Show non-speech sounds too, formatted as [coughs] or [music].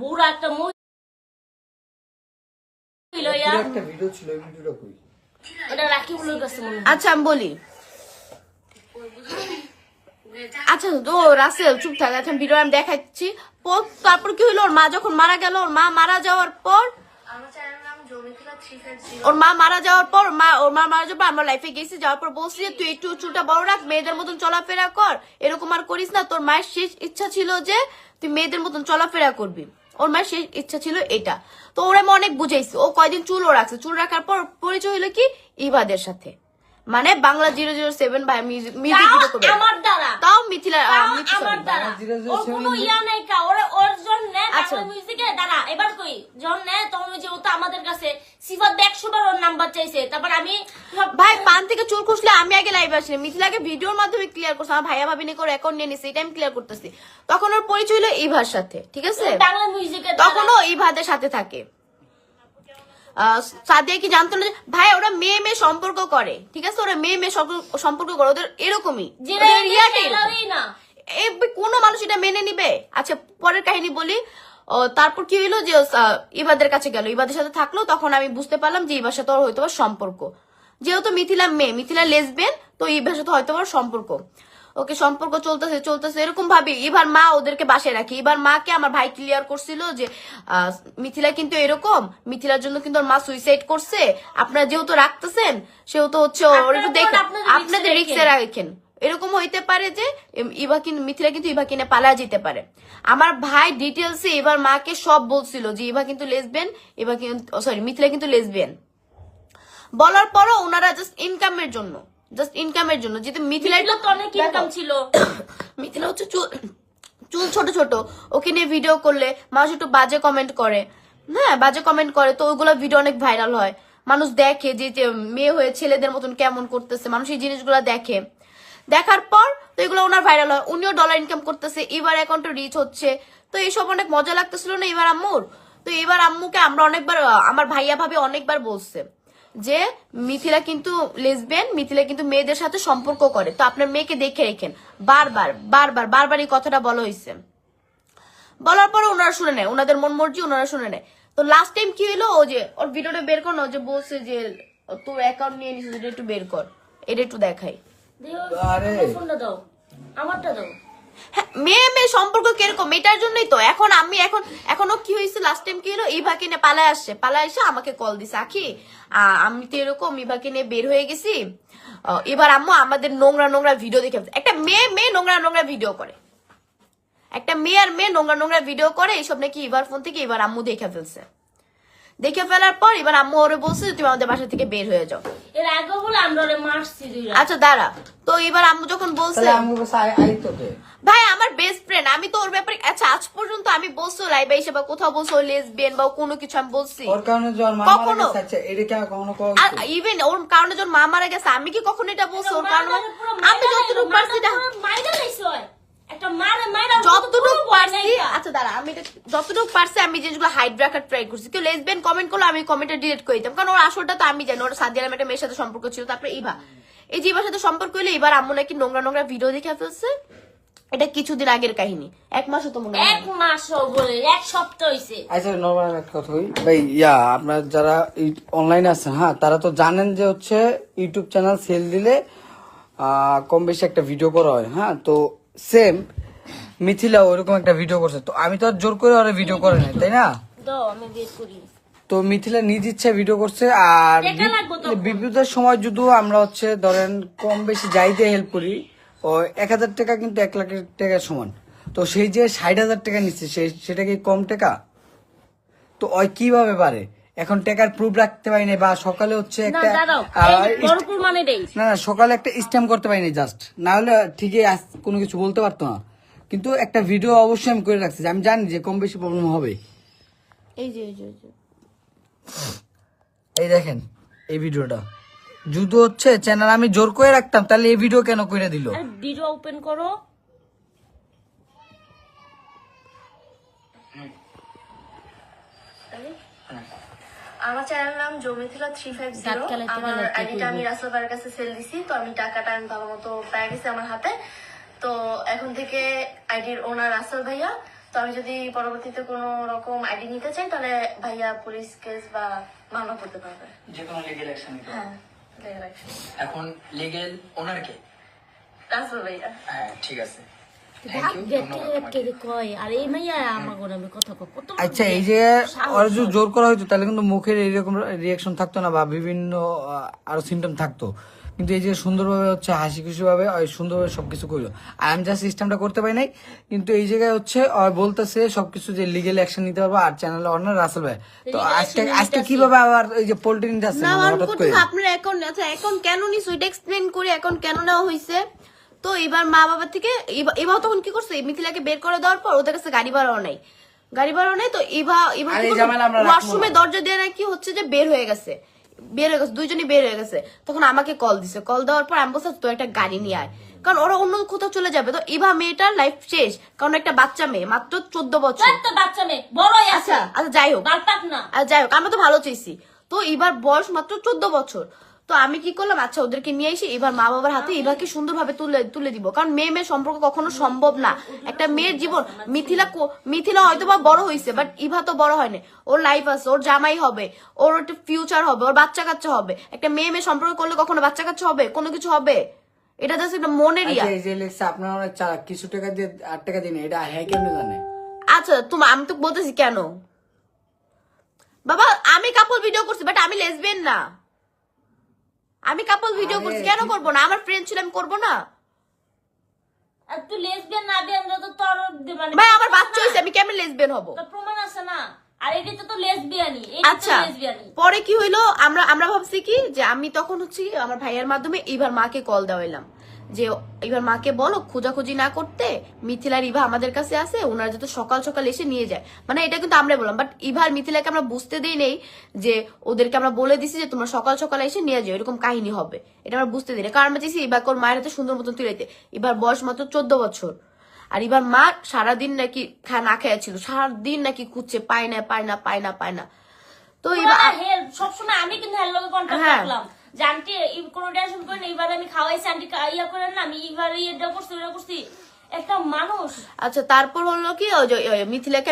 বুড়া একটা ইয়া, মনে হয়। আচ্ছা আমি বলি। আচ্ছা তো রাসেল চুপ থাক আচ্ছা ভিডিও আমি দেখাচ্ছি। তারপর কি হলো? ওর মা যখন মারা গেল ওর মা মারা যাওয়ার পর ওর মা মারা যাওয়ার পর মা ওর মা মারা যাওয়ার পর আমরা লাইফে গেছি যাওয়ার পর বলছি যে তুই একটু চুলটা বড় রাখ মেয়েদের মতন চলাফেরা কর। এরকম আর করিস না তোর মায়ের শেষ ইচ্ছা ছিল যে তুই মেয়েদের মতন চলাফেরা করবি। ওর মায়ের শেষ ইচ্ছা ছিল এটা। তো ওরা আমি অনেক বুঝাইছি। ও কয়দিন চুলও রাখছে? চুল রাখার পর পরিচয় হলো কি? ইবাদের সাথে। মানে বাংলা জিরো জিরো সেভেন ভাই মিউজিক ভিডিও করবে। আমার দ্বারা। তাও মিথিলা আমার দ্বারা। জিরো জিরো ওর কোনো ইয়া নাই আচ্ছা। বাংলা মিউজিকে দাঁড়া এবার কই? যখন নেয় তখন যে ও তো আমাদের কাছে সিফাত একশো বার ওর নাম্বার চাইছে। তারপর আমি ভাই পান থেকে চুল খুশলে আমি আগে লাইভ আসি মিথিলাকে ভিডিওর মাধ্যমে ক্লিয়ার করছি আমার ভাইয়া ভাবিনি করে অ্যাকাউন্ট নিয়ে নিছি এটা আমি ক্লিয়ার করতেছি। তখন ওর পরিচয় হলো ইভার সাথে ঠিক আছে? বাংলা মিউজিকে তখনও ইভাদের সাথে থাকে। সাদিয়া কি জানতো না ভাই ওরা মেয়ে মেয়ে সম্পর্ক করে ঠিক আছে? ওরা মেয়ে মেয়ে সম্পর্ক- করে ওদের এরকমই। না। কোনো মানুষ এটা মেনে নিবে? আচ্ছা পরের কাহিনী বলি। তারপর কি হইল যে ইবাদের কাছে গেল। ইবাদের সাথে থাকল তখন আমি বুঝতে পারলাম যে ইবার সাথে হয়তো সম্পর্ক। যেহেতু মিথিলা মেয়ে মিথিলা লেসবেন তো ইবার সাথে হয়তো সম্পর্ক। ওকে সম্পর্ক চলতেছে চলতেছে এরকম ভাবে এবার মা ওদেরকে বাসায় রাখি। এবার মাকে আমার ভাই ক্লিয়ার করছিল যে মিথিলা কিন্তু এরকম। মিথিলার জন্য কিন্তু ওর মা সুইসাইড করছে। আপনারা যেহেতু রাখতেছেন সেহেতু হচ্ছে ওর একটু আপনারা আপনাদের রিক্সে রাখেন। এরকম হইতে পারে যে ইভা কিন্তু মিথিলা কিন্তু ইভা কিনে পালা যেতে পারে। আমার ভাই ডিটেলসে এবার মাকে সব বলছিল যে ইভা কিন্তু লেসবেন ইভা কিন্তু সরি মিথিলা কিন্তু লেসবেন বলার পরও ওনারা জাস্ট ইনকামের জন্য জাস্ট ইনকামের জন্য যেহেতু মিথিলা তো অনেক ইনকাম ছিল। [coughs] মিথিলা হচ্ছে চুল ছোট ছোট ওকে নিয়ে ভিডিও করলে মানুষ একটু বাজে কমেন্ট করে। হ্যাঁ বাজে কমেন্ট করে তো ওইগুলো ভিডিও অনেক ভাইরাল হয়। মানুষ দেখে যে যে মেয়ে হয়ে ছেলেদের মতন কেমন করতেছে মানুষ এই জিনিসগুলো দেখে। দেখার পর তো এগুলো ওনার ভাইরাল হয়। উনিও ডলার ইনকাম করতেছে, এবার অ্যাকাউন্টে রিচ হচ্ছে। তো এইসব অনেক মজা লাগতেছিল না এবার আম্মুর? তো এবার আম্মুকে আমরা অনেকবার, আমার ভাইয়া ভাবি অনেকবার বলছে যে, মিথিলা কিন্তু লেসবেন মিথিলা কিন্তু মেয়েদের সাথে সম্পর্ক করে। তো আপনার মেয়েকে দেখে রেখেন। বারবার বারবার বারবার এই কথাটা বলা হয়েছে। বলার পরে ওনারা শুনে নেয়। ওনাদের মন মর্জি ওনারা শুনে নেয়। তো লাস্ট টাইম কি হলো ও যে, ওর ভিডিওটা বের কর না যে বলছে যে, তোর অ্যাকাউন্ট নিয়ে এটা একটু বের কর। এটা একটু দেখাই। দেও, আরে। আমার ফোনটা দাও। আমারটা দাও। হ্যাঁ মেয়ে মেয়ে সম্পর্ক কীরকম? এটার জন্যই তো। এখন আমি এখন এখনও কি হয়েছে? লাস্ট টাইম কি হলো? ইভাকে নিয়ে পালায় আসছে। পালায় এসে আমাকে কল দিছে আখি। আমি তো এরকম ইভাকে নিয়ে বের হয়ে গেছি। এবার আম্মু আমাদের নোংরা নোংরা ভিডিও দেখে ফেলছে। একটা মেয়ে মেয়ে নোংরা নোংরা ভিডিও করে। একটা মেয়ে আর মেয়ে নোংরা নোংরা ভিডিও করে এইসব নাকি এবার ফোন থেকে এবার আম্মু দেখে ফেলছে। দেখে ফেলার পর এবার আম্মু ওরে বলছে তুমি আমাদের বাসা থেকে বের হয়ে যাও। এর আগে বলে আমরা ওরে মারছি দুইরা আচ্ছা দাঁড়া। তো এবার আম্মু যখন বলছে তাহলে আমি বলছি আই আই তোকে। ভাই আমার বেস্ট ফ্রেন্ড আমি তো ওর ব্যাপারে আচ্ছা আজ পর্যন্ত আমি বলছি লাইভে এসে বা কোথাও বলছি লেসবিয়ান বা কোনো কিছু আমি বলছি। ওর কারণে জ্বর মা মারা কখনো? গেছে আচ্ছা এটা কি আর কখনো আর ইভেন ওর কারণে যখন মা মারা গেছে আমি কি কখনো এটা বলছি? ওর কারণে আমি যতটুকু পারছি আচ্ছা দাঁড়া আমি যতটুকু পারছি আমি জিনিসগুলো হাইড রাখার ট্রাই করছি। কেউ কমেন্ট করলে আমি কমেন্টটা ডিলিট করে দিতাম। কারণ ওর আসলটা তো আমি জানি ওর সাদিয়া নামে একটা মেয়ের সাথে সম্পর্ক ছিল তারপরে ইভা। এই সাথে সম্পর্ক হলে এবার আম্মু নাকি নোংরা নোংরা ভিডিও দেখে ফেলছে। এটা কিছুদিন আগের কাহিনী। এক মাসও তো মনে হয় এক মাস বলে এক সপ্তাহ হইছে। আচ্ছা নর্মাল একটা কথা ভাই ইয়া আপনার যারা অনলাইনে আছেন হ্যাঁ তারা তো জানেন যে হচ্ছে ইউটিউব চ্যানেল সেল দিলে কম বেশি একটা ভিডিও করা হয় হ্যাঁ তো সেম মিথিলা ওরকম একটা ভিডিও করছে। তো আমি তো আর জোর করে ওরা ভিডিও করে নাই তাই না? তো মিথিলা নিজ ইচ্ছা ভিডিও করছে আর টাকা বিপদের সময় যদিও আমরা হচ্ছে ধরেন কম বেশি যাই দিয়ে হেল্প করি ও এক হাজার টাকা কিন্তু এক লাখ টাকার সমান। তো সেই যে ষাট হাজার টাকা নিচ্ছে সেটা কি কম টাকা? তো ওই কীভাবে পারে? এখন টাকার প্রুফ রাখতে পারিনি বা সকালে হচ্ছে একটা না না সকালে একটা স্ট্যাম্প করতে পারিনি জাস্ট না হলে ঠিকই কোনো কিছু বলতে পারতো না। কিন্তু একটা ভিডিও অবশ্যই আমি করে রাখছি আমি জানি যে কম বেশি প্রবলেম হবে। এই যে দেখেন এই ভিডিওটা যদি হচ্ছে চ্যানেল আমি জোর করে রাখতাম তাহলে এই ভিডিও কেন করে দিল? ভিডিও ওপেন করো। আমার চ্যানেল নাম জমিথিলা থ্রি ফাইভ জিরো আমার আইডিটা আমি রাসেল ভাইয়ের কাছে সেল দিছি তো আমি টাকাটা আমি ভালো মতো পেয়ে গেছি আমার হাতে। তো এখন থেকে আইডির ওনার রাসেল ভাইয়া। তো আমি যদি পরবর্তীতে কোনো রকম আইডি নিতে চাই তাহলে ভাইয়া পুলিশ কেস বা মামলা করতে পারবে। যে কোনো লিগেল অ্যাকশন নিতে হ্যাঁ এখন লিগেল ওনারকে রাসেল ভাইয়া। হ্যাঁ ঠিক আছে। আচ্ছা এই যে ওরা যদি জোর করা হইতো তাহলে কিন্তু মুখের এইরকম রিয়াকশন থাকতো না বা বিভিন্ন আরও সিমটম থাকতো। কিন্তু এই যে সুন্দরভাবে হচ্ছে হাসি খুশি ভাবে ওই সুন্দরভাবে সবকিছু করল। আর আমি যা সিস্টেমটা করতে পারি নাই কিন্তু এই জায়গায় হচ্ছে বলতেছে সবকিছু যে লিগেল অ্যাকশন নিতে পারব আর চ্যানেল অনার রাসেল ভাই। তো আজকে আজকে কীভাবে আবার এই যে পোল্ট্রি হঠাৎ করে? আপনার অ্যাকাউন্ট আচ্ছা অ্যাকাউন্ট কেন নিস ওইটা এক্সপ্লেন করি অ্যাকাউন্ট কেন নেওয়া হয়েছে তো এবার মা বাবা থেকে এবার তখন কি করছে? মিথিলাকে বের করে দেওয়ার পর ওদের কাছে গাড়ি ভাড়াও নাই। গাড়ি ভাড়াও নাই তো এবার ওয়াশরুমে দরজা দিয়ে নাকি হচ্ছে যে বের হয়ে গেছে। বের হয়ে গেছে দুইজনই বের হয়ে গেছে। তখন আমাকে কল দিছে। কল দেওয়ার পর আমি বলছি তো একটা গাড়ি নিয়ে আয়। কারণ ওরা অন্য কোথাও চলে যাবে। তো এবার মেয়েটার লাইফ শেষ। কারণ একটা বাচ্চা মেয়ে মাত্র চোদ্দ বছর। বাচ্চা মেয়ে বড়ই আচ্ছা আচ্ছা যাই হোক। না। আর যাই হোক আমরা তো ভালো চাইছি। তো এবার বয়স মাত্র চোদ্দ বছর। তো আমি কি করলাম? আচ্ছা ওদেরকে নিয়ে এসে এবার মা বাবার হাতে এবারকে সুন্দরভাবে তুলে তুলে দিব। কারণ মেয়ে মেয়ে সম্পর্ক কখনো সম্ভব না। একটা মেয়ের জীবন মিথিলা মিথিলা হয়তো বা বড় হয়েছে বাট ইভা তো বড় হয়নি। ওর লাইফ আছে ওর জামাই হবে ওর একটা ফিউচার হবে ওর বাচ্চা কাচ্চা হবে। একটা মেয়ে মেয়ে সম্পর্ক করলে কখনো বাচ্চা কাচ্চা হবে? কোনো কিছু হবে? এটা জাস্ট একটা মনের ইয়া। আচ্ছা, এই যে লেখছে আপনার কিছু টাকা দিয়ে আট টাকা দিন এটা হ্যাঁ কেমনি জানে? আচ্ছা তোমার আমি তো বলতেছি কেন? বাবা আমি কাপড় ভিডিও করছি বাট আমি লেসবেন না। আমি কাপল ভিডিও আরে, করছি কেন করব না? আমার ফ্রেন্ড ছিল আমি করব না? তুই লেসবিয়ান না বিয়ান তো তোর মানে ভাই আমার বাচ্চা হইছে আমি কেমন লেসবিয়ান হব? তোর প্রমাণ আছে না? আর এটা তো তো লেসবিয়ানি এটা তো আচ্ছা লেসবিয়ানি পরে কি হইল? আমরা আমরা ভাবছি কি যে আমি তখন হচ্ছে আমার ভাইয়ের মাধ্যমে এবার মাকে কল দেওয়াইলাম যে এবার মাকে বলো খোঁজাখুঁজি না করতে মিথিলার ইভা আমাদের কাছে আসে ওনারা যাতে সকাল সকাল এসে নিয়ে যায়। মানে এটা কিন্তু আমরা বললাম বাট ইভার মিথিলাকে আমরা বুঝতে দিই নেই যে ওদেরকে আমরা বলে দিছি যে তোমরা সকাল সকাল এসে নিয়ে যাও এরকম কাহিনী হবে। এটা আমরা বুঝতে দিই না কারণ আমরা চাইছি এবার ওর মায়ের হাতে সুন্দর মতন তুলাইতে এবার বয়স মাত্র চোদ্দ বছর। আর এবার মা সারাদিন নাকি খা- না খেয়ে ছিল সারাদিন নাকি খুঁজছে পায় না পায় না পায় না পায় না। তো এবার সবসময় আমি কিন্তু হ্যাঁ। যে আন্টি কোনো টেনশন করেন এবার আমি খাওয়াইছি, আন্টি ইয়া করেন না, আমি এবার ইয়ে করছি ওটা করছি। একটা মানুষ। আচ্ছা তারপর হলো কি, ওই মিথিলাকে